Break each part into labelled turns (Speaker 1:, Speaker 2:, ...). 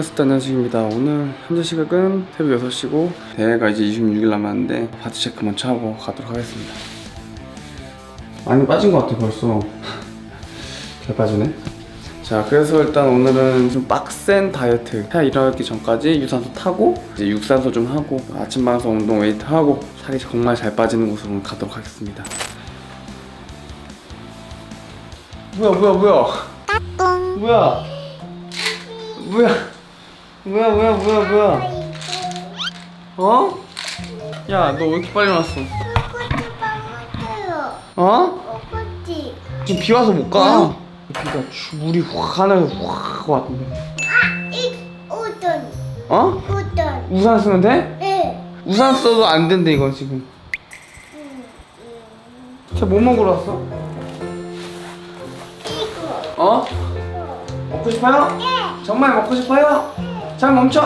Speaker 1: 반갑습니다. 안녕하십니까. 오늘 현재 시각은 새벽 6시고 대회가 이제 26일 남았는데 바디 체크 먼저 하고 가도록 하겠습니다. 많이 빠진 것 같아 벌써. 잘 빠지네. 자 그래서 일단 오늘은 좀 빡센 다이어트 해 일어나기 전까지 유산소 타고 이제 육산소 좀 하고 아침 방송 운동 웨이트 하고 살이 정말 잘 빠지는 곳으로 가도록 하겠습니다. 뭐야 뭐야 뭐야 뭐야 뭐야 뭐야 뭐야 뭐야 뭐야 어? 야 너 왜 이렇게 빨리 왔어? 어? 지금 비 와서 못 가. 비가 주- 물이 확 하늘에서 확 왔는데. 어? 우산 쓰면 돼?
Speaker 2: 네
Speaker 1: 우산 써도 안 된대 이건 지금. 쟤뭐 먹으러 왔어?
Speaker 2: 이거
Speaker 1: 어? 먹고 싶어요?
Speaker 2: 네
Speaker 1: 정말 먹고 싶어요? 자 멈춰.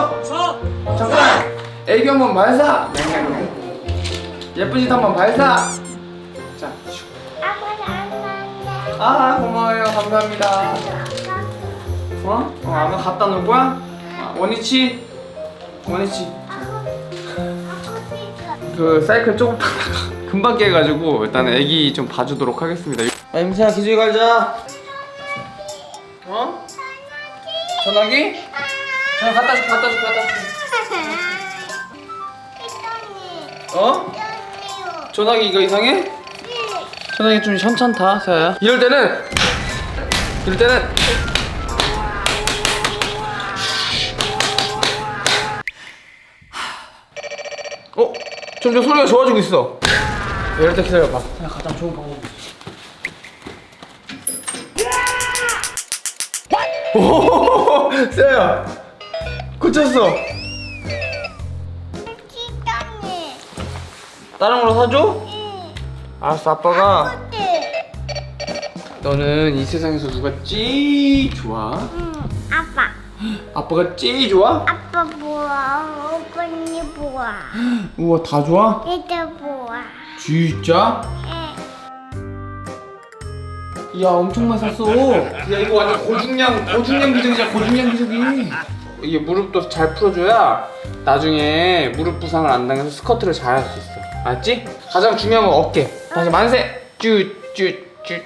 Speaker 1: 잠깐. 애교 한번 발사. 예쁜 짓 한번 발사. 자. 슉.
Speaker 2: 아
Speaker 1: 고마워요 감사합니다. 어? 어 아까 갖다 놓을 거야? 아, 원위치. 원위치. 그 사이클 조금 타다가 금방 깨가지고 일단 애기 좀 봐주도록 하겠습니다. 아 임세야 기저귀 갈자. 어? 전화기? 전화 갖다 줄 갖다 줄 갖다 줄. 어? 전화기 이거 이상해? 전화기 좀 현찮다 세아야. 이럴 때는 이럴 때는 어? 점점 소리가 좋아지고 있어. 이럴 때 기다려봐. 그냥 가장 좋은 방법이 오, 세야, 고쳤어. 다른 걸로 사줘? 알았어, 아빠가. 너는 이 세상에서 누가 제일 좋아?
Speaker 2: 아빠
Speaker 1: 아빠가 제일 좋아?
Speaker 2: 아빠 뭐야 오빠니 뭐야
Speaker 1: 우와, 다 좋아?
Speaker 2: 이제 뭐야
Speaker 1: 진짜? 야 엄청 많이 샀어 야 이거 완전 고중량 고중량 기저귀잖아 고중량 기저귀 이게 무릎도 잘 풀어줘야 나중에 무릎 부상을 안 당해서 스쿼트를 잘 할 수 있어. 알았지? 가장 중요한 건 어깨. 다시 만세. 쭈쭈쭈쭈쭈쭈쭈쭈쭈.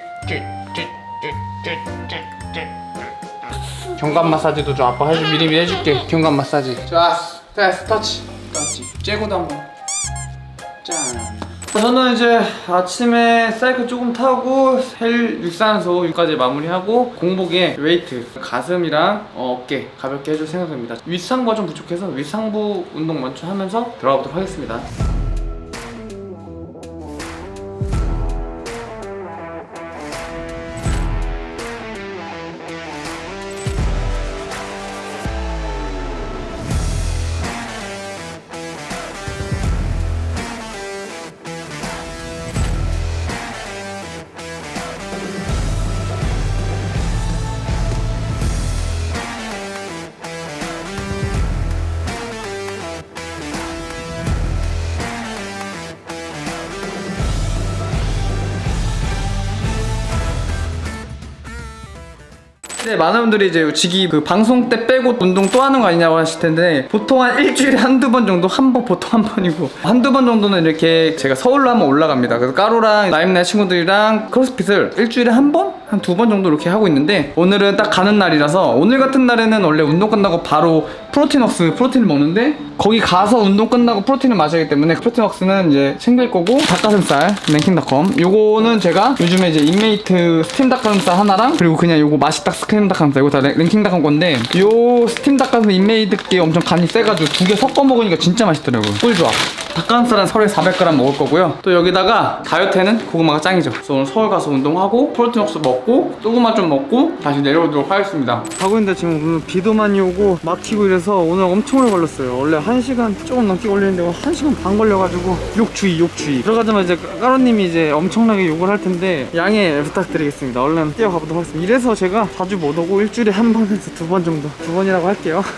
Speaker 1: 경감 마사지도 좀 아빠가 해줄 미리 미리 해줄게. 경감 마사지. 좋았어. 됐어. 터치. 터치. 째고도 한번. 짠 저는 이제 아침에 사이클 조금 타고 헬 육산소 까지 마무리하고 공복에 웨이트 가슴이랑 어, 어깨 가볍게 해줄 생각입니다. 윗상부가 좀 부족해서 윗상부 운동 먼저 하면서 들어가 보도록 하겠습니다 네, 많은 분들이 이제 지기 그 방송 때 빼고 운동 또 하는 거 아니냐고 하실 텐데 보통 한 일주일에 한두 번 정도 한 번 보통 한 번이고 한두 번 정도는 이렇게 제가 서울로 한번 올라갑니다. 그래서 까로랑 나임나 친구들이랑 크로스핏을 일주일에 한 번? 한 두 번 정도 이렇게 하고 있는데 오늘은 딱 가는 날이라서 오늘 같은 날에는 원래 운동 끝나고 바로 프로틴웍스 프로틴을 먹는데 거기 가서 운동 끝나고 프로틴을 마시기 때문에 프로틴웍스는 이제 챙길 거고 닭가슴살 랭킹닷컴. 요거는 제가 요즘에 이제 인메이트 스팀 닭가슴살 하나랑 그리고 그냥 요거 맛있다 스팀 닭가슴살. 이거 다 랭- 랭킹닷컴 건데 요 스팀 닭가슴살 인메이트 게 엄청 간이 세가지고 두 개 섞어 먹으니까 진짜 맛있더라고요. 꿀 조합. 닭가슴살은 서울에 400g 먹을 거고요. 또 여기다가 다이어트에는 고구마가 짱이죠. 그래서 오늘 서울 가서 운동하고 프로틴웍스 먹고 소금만 좀 먹고 다시 내려오도록 하겠습니다. 가고 있는데 지금 오늘 비도 많이 오고 막히고 이래서 오늘 엄청 오래 걸렸어요. 원래 1시간 조금 넘게 걸리는데 1시간 반 걸려가지고 욕주의 욕주의. 들어가자마자 이제 까로님이 이제 엄청나게 욕을 할 텐데 양해 부탁드리겠습니다. 얼른 뛰어가보도록 하겠습니다. 이래서 제가 자주 못 오고 일주일에 한 번에서 두 번 정도 두 번이라고 할게요.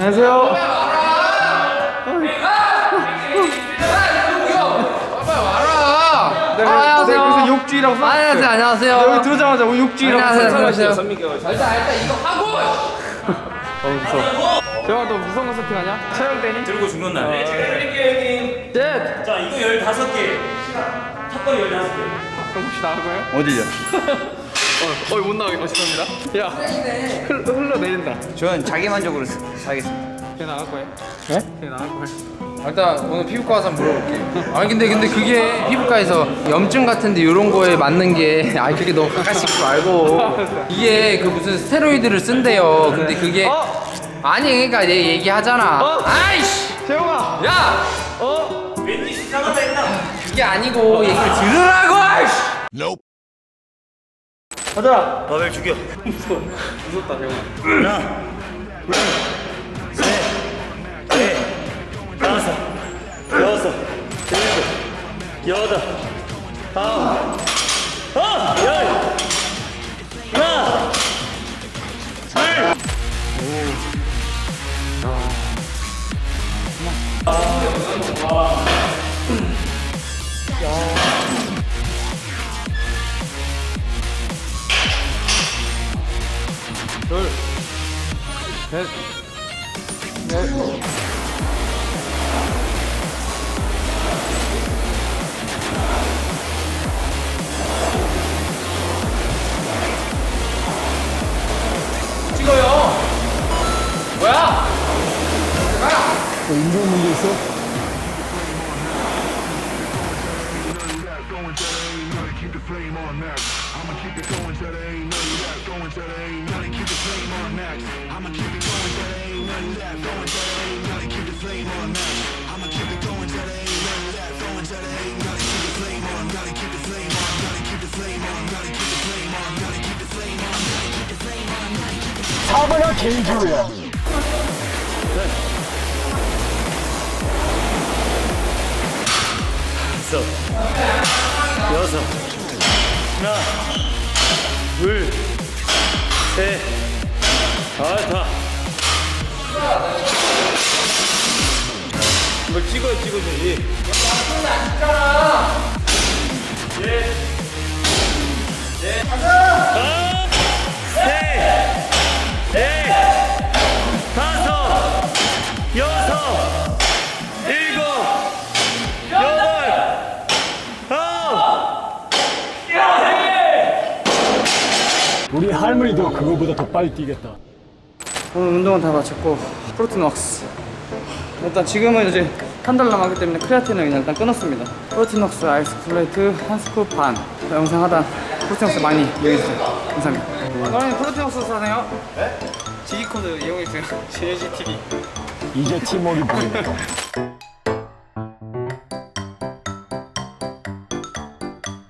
Speaker 1: 안녕하세요 욕주의라고 써
Speaker 3: 안녕하세요. 안녕하세요.
Speaker 1: 여기 뭐 욕주의라고
Speaker 3: 안녕하세요.
Speaker 1: 써있어요.
Speaker 3: 안녕하세요. 일단 일단 이거 하고
Speaker 1: 어 무서워 재영아 너 무서운 거 세팅하냐? 촬영 때니?
Speaker 3: 들고 죽는 날. 네,
Speaker 1: 셋!
Speaker 3: 자, 이거 15개. 탑걸이 15개.
Speaker 1: 그럼 혹시 나갈 거예요?
Speaker 4: 어디요?
Speaker 1: 어, 어이 못 나가게 죄송합니다 야 흘, 흘러 내린다
Speaker 4: 저는 자기 만족으로 살겠습니다.
Speaker 1: 걔 나갈 거예요?
Speaker 4: 네?
Speaker 1: 걔 나갈 거예요
Speaker 5: 일단 오늘 피부과 가서 한번 물어볼게. 아니 근데 근데 그게 피부과에서 염증 같은데 이런 거에 맞는 게 아니 그게 너무 가까이 씹지 말고 이게 그 무슨 스테로이드를 쓴대요. 근데 그게
Speaker 1: 어?
Speaker 5: 아니 그러니까 얘 얘기하잖아.
Speaker 1: 어?
Speaker 5: 아이씨.
Speaker 1: 재영아
Speaker 5: 야
Speaker 1: 어?
Speaker 3: 왠지 시장하다 했다.
Speaker 5: 그게 아니고 얘기를 들으라고. 아이씨.
Speaker 1: 가자
Speaker 3: 바벨 죽여.
Speaker 1: 무섭다 재영아
Speaker 3: 하
Speaker 5: 찍어
Speaker 6: keep the flame on.
Speaker 3: 다섯, 여섯, 하나, 둘, 셋, 다섯. 이걸 찍어야 찍어주지. 하나,
Speaker 7: 우리 할머니도 그거보다 더 빨리 뛰겠다.
Speaker 1: 오늘 운동은 다 마쳤고 프로틴 왁스 일단 지금은 이제 한 달 남았기 때문에 크레아틴을 그냥 일단 끊었습니다 프로틴 왁스 아이스 플레이트 한 스쿱 반 영상 하단 프로틴 왁스 많이 이용해주세요 감사합니다 사장님 프로틴 왁스 사세요? 네? 지기 코드 이용해주세요 제이지 TV
Speaker 7: 이제 팀워크 보이네.